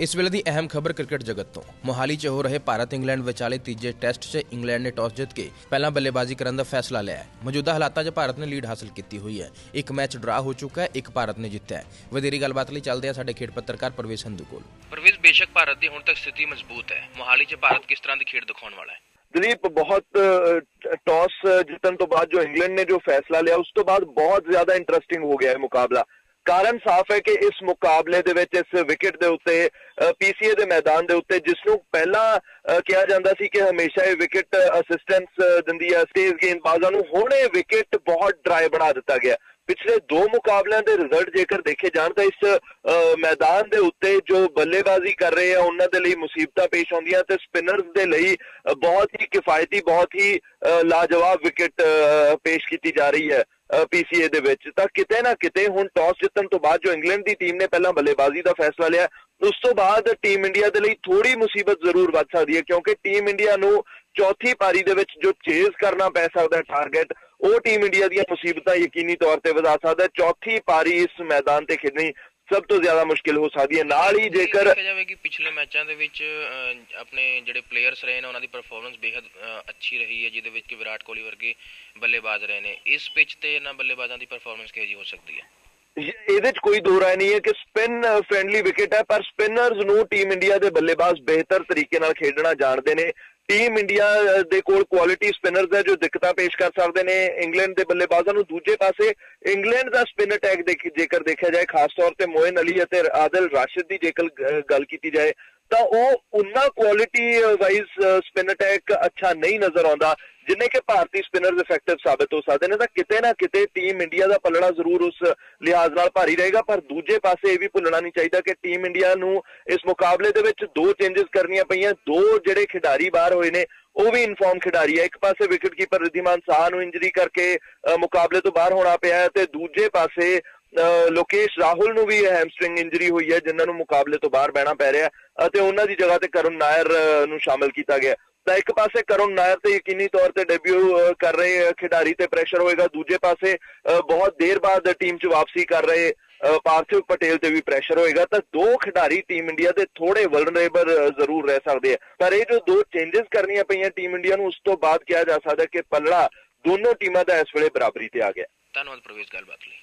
ਇਸ ਵੇਲੇ ਦੀ ਅਹਿਮ ਖਬਰ ਕ੍ਰਿਕਟ ਜਗਤ ਤੋਂ। ਮੋਹਾਲੀ 'ਚ ਹੋ ਰਹੇ ਭਾਰਤ ਇੰਗਲੈਂਡ ਵਿਚਾਲੇ ਤੀਜੇ ਟੈਸਟ 'ਚ ਇੰਗਲੈਂਡ ਨੇ ਟਾਸ ਜਿੱਤ ਕੇ ਪਹਿਲਾਂ ਬੱਲੇਬਾਜ਼ੀ ਕਰਨ ਦਾ ਫੈਸਲਾ ਲਿਆ ਹੈ। ਮੌਜੂਦਾ ਹਾਲਾਤਾਂ 'ਚ ਭਾਰਤ ਨੇ ਲੀਡ ਹਾਸਲ ਕੀਤੀ ਹੋਈ ਹੈ। ਇੱਕ ਮੈਚ ਡਰਾ ਹੋ ਚੁੱਕਾ ਹੈ ਇੱਕ ਭਾਰਤ ਨੇ ਜਿੱਤਿਆ ਹੈ। ਵਧੇਰੀ ਗੱਲਬਾਤ ਲਈ ਚੱਲਦੇ ਆ ਸਾਡੇ ਖੇਡ ਪੱਤਰਕਾਰ ਪ੍ਰਵੇਸ਼ ਸੰਧੂ ਕੋਲ। ਪ੍ਰਵੇਸ਼ ਬੇਸ਼ੱਕ ਭਾਰਤ ਦੀ ਹੁਣ ਤੱਕ ਸਥਿਤੀ ਮਜ਼ਬੂਤ ਹੈ। ਮੋਹਾਲੀ 'ਚ ਭਾਰਤ ਕਿਸ ਤਰ੍ਹਾਂ ਦੀ ਖੇਡ ਦਿਖਾਉਣ ਵਾਲਾ ਹੈ? ਦਲੀਪ ਬਹੁਤ ਟਾਸ ਜਿੱਤਣ ਤੋਂ ਬਾਅਦ ਜੋ ਇੰਗਲੈਂਡ ਨੇ ਜੋ ਫੈਸਲਾ ਲਿਆ ਉਸ ਤੋਂ ਬਾਅਦ ਬਹੁਤ ਜ਼ਿਆਦਾ ਇੰਟਰਸਟਿੰਗ ਹੋ ਗਿਆ ਇਹ ਮੁਕਾਬਲਾ। ਕਾਰਨ ਸਾਫ਼ ਹੈ ਕਿ ਇਸ ਮੁਕਾਬਲੇ ਦੇ ਵਿੱਚ ਇਸ ਵਿਕਟ ਦੇ ਉੱਤੇ ਪੀਸੀਏ ਦੇ ਮੈਦਾਨ ਦੇ ਉੱਤੇ ਜਿਸ ਨੂੰ ਪਹਿਲਾਂ ਕਿਹਾ ਜਾਂਦਾ ਸੀ ਕਿ ਹਮੇਸ਼ਾ ਇਹ ਵਿਕਟ ਅਸਿਸਟੈਂਸ ਦਿੰਦੀ ਹੈ ਸਟੇਜ ਗੇਂਦਬਾਜ਼ਾਂ ਨੂੰ ਹੁਣ ਇਹ ਵਿਕਟ ਬਹੁਤ ਡਰਾਈ ਬਣਾ ਦਿੱਤਾ ਗਿਆ। ਪਿਛਲੇ ਦੋ ਮੁਕਾਬਲਿਆਂ ਦੇ ਰਿਜ਼ਲਟ ਜੇਕਰ ਦੇਖੇ ਜਾਣ ਤਾਂ ਇਸ ਅ, ਮੈਦਾਨ ਦੇ ਉੱਤੇ ਜੋ ਬੱਲੇਬਾਜ਼ੀ ਕਰ ਰਹੇ ਆ ਉਹਨਾਂ ਦੇ ਲਈ ਮੁਸੀਬਤਾਂ ਪੇਸ਼ ਆਉਂਦੀਆਂ ਤੇ ਸਪਿਨਰਸ ਦੇ ਲਈ ਬਹੁਤ ਹੀ ਕਿਫਾਇਤੀ ਬਹੁਤ ਹੀ ਅ, ਲਾਜਵਾਬ ਵਿਕਟ ਪੇਸ਼ ਕੀਤੀ ਜਾ ਰਹੀ ਹੈ। ਪੀਸੀਏ ਦੇ ਵਿੱਚ। ਤਾਂ ਕਿਤੇ ਨਾ ਕਿਤੇ ਹੁਣ ਟਾਸ ਜਿੱਤਣ ਤੋਂ ਬਾਅਦ ਜੋ ਇੰਗਲੈਂਡ ਦੀ ਟੀਮ ਨੇ ਪਹਿਲਾਂ ਬੱਲੇਬਾਜ਼ੀ ਦਾ ਫੈਸਲਾ ਲਿਆ, ਉਸ ਤੋਂ ਬਾਅਦ ਟੀਮ ਇੰਡੀਆ ਦੇ ਲਈ ਥੋੜੀ ਮੁਸੀਬਤ ਜ਼ਰੂਰ ਵੱਧ ਸਕਦੀ ਹੈ, ਕਿਉਂਕਿ ਟੀਮ ਇੰਡੀਆ ਨੂੰ ਚੌਥੀ ਪਾਰੀ ਦੇ ਵਿੱਚ ਜੋ ਚੇਜ਼ ਕਰਨਾ ਪੈ ਸਕਦਾ ਟਾਰਗੇਟ ਉਹ ਟੀਮ ਇੰਡੀਆ ਦੀਆਂ ਮੁਸੀਬਤਾਂ ਯਕੀਨੀ ਤੌਰ ਤੇ ਵਧਾ ਸਕਦਾ ਚੌਥੀ ਪਾਰੀ ਇਸ ਮੈਦਾਨ ਤੇ ਖੇਡਣੀ ਸਭ ਤੋਂ ਜ਼ਿਆਦਾ ਮੁਸ਼ਕਿਲ ਹੋ ਸਕਦੀ ਹੈ। ਨਾਲ ਹੀ ਜੇਕਰ ਦੇਖਿਆ ਜਾਵੇ ਕਿ ਪਿਛਲੇ ਮੈਚਾਂ ਦੇ ਵਿੱਚ ਆਪਣੇ ਜਿਹੜੇ ਪਲੇਅਰਸ ਰਹੇ ਨੇ ਉਹਨਾਂ ਦੀ ਪਰਫਾਰਮੈਂਸ ਬੇहद ਅੱਛੀ ਰਹੀ ਹੈ ਜਿਹਦੇ ਵਿੱਚ ਕਿ ਵਿਰਾਟ ਕੋਹਲੀ ਵਰਗੇ ਬੱਲੇਬਾਜ਼ ਰਹੇ ਨੇ। ਇਸ ਪਿਚ ਤੇ ਇਹਨਾਂ ਬੱਲੇਬਾਜ਼ਾਂ ਦੀ ਪਰਫਾਰਮੈਂਸ ਕਿਹੋ ਜਿਹੀ ਹੋ ਸਕਦੀ ਹੈ? ਇਹਦੇ 'ਚ ਕੋਈ ਦੋ ਰਾਏ ਨਹੀਂ ਹੈ ਕਿ ਸਪਿਨ ਫ੍ਰੈਂਡਲੀ ਵਿਕਟ ਹੈ ਪਰ ਸਪਿਨਰਸ ਨੂੰ ਟੀਮ ਇੰਡੀਆ ਦੇ ਬੱਲੇਬਾਜ਼ ਬਿਹਤਰ ਤਰੀਕੇ ਨਾਲ ਖੇਡਣਾ ਜਾਣਦੇ ਨੇ। ਟੀਮ ਇੰਡੀਆ ਦੇ ਕੋਲ ਕੁਆਲਿਟੀ ਸਪਿਨਰਸ ਹੈ ਜੋ ਦਿੱਕਤਾਂ ਪੇਸ਼ ਕਰ ਸਕਦੇ ਨੇ ਇੰਗਲੈਂਡ ਦੇ ਬੱਲੇਬਾਜ਼ਾਂ ਨੂੰ ਦੂਜੇ ਪਾਸੇ ਇੰਗਲੈਂਡ ਦਾ ਸਪਿਨ ਅਟੈਕ ਦੇਖ, ਜੇਕਰ ਦੇਖਿਆ ਜਾਏ, ਖਾਸ ਤੌਰ ਤੇ ਮੋਇਨ ਅਲੀ ਅਤੇ ਆਦਿਲ ਰਾਸ਼ਿਦ ਦੀ ਜੇਕਰ ਗੱਲ ਕੀਤੀ ਜਾਏ ਤਾਂ ਉਹ ਉਹਨਾਂ ਕੁਆਲਿਟੀ ਵਾਈਜ਼ ਸਪਿਨ ਅਟੈਕ ਅੱਛਾ ਨਹੀਂ ਨਜ਼ਰ ਆਉਂਦਾ ਜਿੰਨੇ ਕਿ ਭਾਰਤੀ ਸਪਿਨਰਸ ਇਫੈਕਟਿਵ ਸਾਬਤ ਹੋ ਸਕਦੇ ਨੇ ਤਾਂ ਕਿਤੇ ਨਾ ਕਿਤੇ ਟੀਮ ਇੰਡੀਆ ਦਾ ਪੱਲੜਾ ਜ਼ਰੂਰ ਉਸ ਲਿਹਾਜ਼ ਨਾਲ ਭਾਰੀ ਰਹੇਗਾ ਪਰ ਦੂਜੇ ਪਾਸੇ ਇਹ ਵੀ ਭੁੱਲਣਾ ਨਹੀਂ ਚਾਹੀਦਾ ਕਿ ਟੀਮ ਇੰਡੀਆ ਨੂੰ ਇਸ ਮੁਕਾਬਲੇ ਦੇ ਵਿੱਚ ਦੋ ਚੇਂਜਸ ਕਰਨੀਆਂ ਪਈਆਂ ਦੋ ਜਿਹੜੇ ਖਿਡਾਰੀ ਬਾਹਰ ਹੋਏ ਨੇ ਉਹ ਵੀ ਇਨਫਾਰਮ ਖਿਡਾਰੀ ਹੈ ਇੱਕ ਪਾਸੇ ਵਿਕਟਕੀਪਰ ਰਿਧੀਮਾਨ ਸਾਹ ਨੂੰ ਇੰਜਰੀ ਕਰਕੇ ਅ, ਮੁਕਾਬਲੇ ਤੋਂ ਬਾਹਰ ਹੋਣਾ ਪਿਆ ਤੇ ਦੂਜੇ ਪਾਸੇ ਲੋਕੇਸ਼ ਰਾਹੁਲ ਨੂੰ ਵੀ ਹੈਮਸਟ੍ਰਿੰਗ ਇੰਜਰੀ ਹੋਈ ਹੈ, ਜਿਨ੍ਹਾਂ ਨੂੰ ਮੁਕਾਬਲੇ ਤੋਂ ਬਾਹਰ ਬਹਿਣਾ ਪੈ ਰਿਹਾ ਅਤੇ ਉਹਨਾਂ ਦੀ ਜਗ੍ਹਾ ਤੇ ਕਰੁਣ ਨਾਇਰ ਨੂੰ ਸ਼ਾਮਲ ਕੀਤਾ ਗਿਆ ਤਾਂ ਇੱਕ ਪਾਸੇ ਕਰੁਣ ਨਾਇਰ ਤੇ ਯਕੀਨੀ ਤੌਰ ਤੇ ਡੈਬਿਊ ਕਰ ਰਹੇ ਖਿਡਾਰੀ ਤੇ ਪ੍ਰੈਸ਼ਰ ਹੋਏਗਾ। ਦੂਜੇ ਪਾਸੇ ਬਹੁਤ ਦੇਰ ਬਾਅਦ ਟੀਮ 'ਚ ਵਾਪਸੀ ਕਰ ਰਹੇ ਪਾਰਥਿਵ ਪਟੇਲ ਤੇ ਵੀ ਪ੍ਰੈਸ਼ਰ ਹੋਏਗਾ। ਤਾਂ ਦੋ ਖਿਡਾਰੀ ਟੀਮ ਇੰਡੀਆ ਦੇ ਥੋੜੇ ਵਲਨਰੇਬਲ ਜ਼ਰੂਰ ਰਹਿ ਸਕਦੇ ਆ ਪਰ ਇਹ ਜੋ ਦੋ ਚੇਂਜਸ ਕਰਨੀਆਂ ਪਈਆਂ ਟੀਮ ਇੰਡੀਆ ਨੂੰ, ਉਸ ਤੋਂ ਬਾਅਦ ਕਿਹਾ ਜਾ ਸਕਦਾ ਕਿ ਪੱਲੜਾ ਦੋਨੋਂ ਟੀਮਾਂ ਦਾ ਇਸ ਵੇਲੇ ਬਰਾਬਰੀ ਤੇ ਆ ਗਿਆ ਧੰਨਵਾਦ ਪ੍ਰਵੇਸ਼, ਗੱਲਬਾਤ ਲਈ।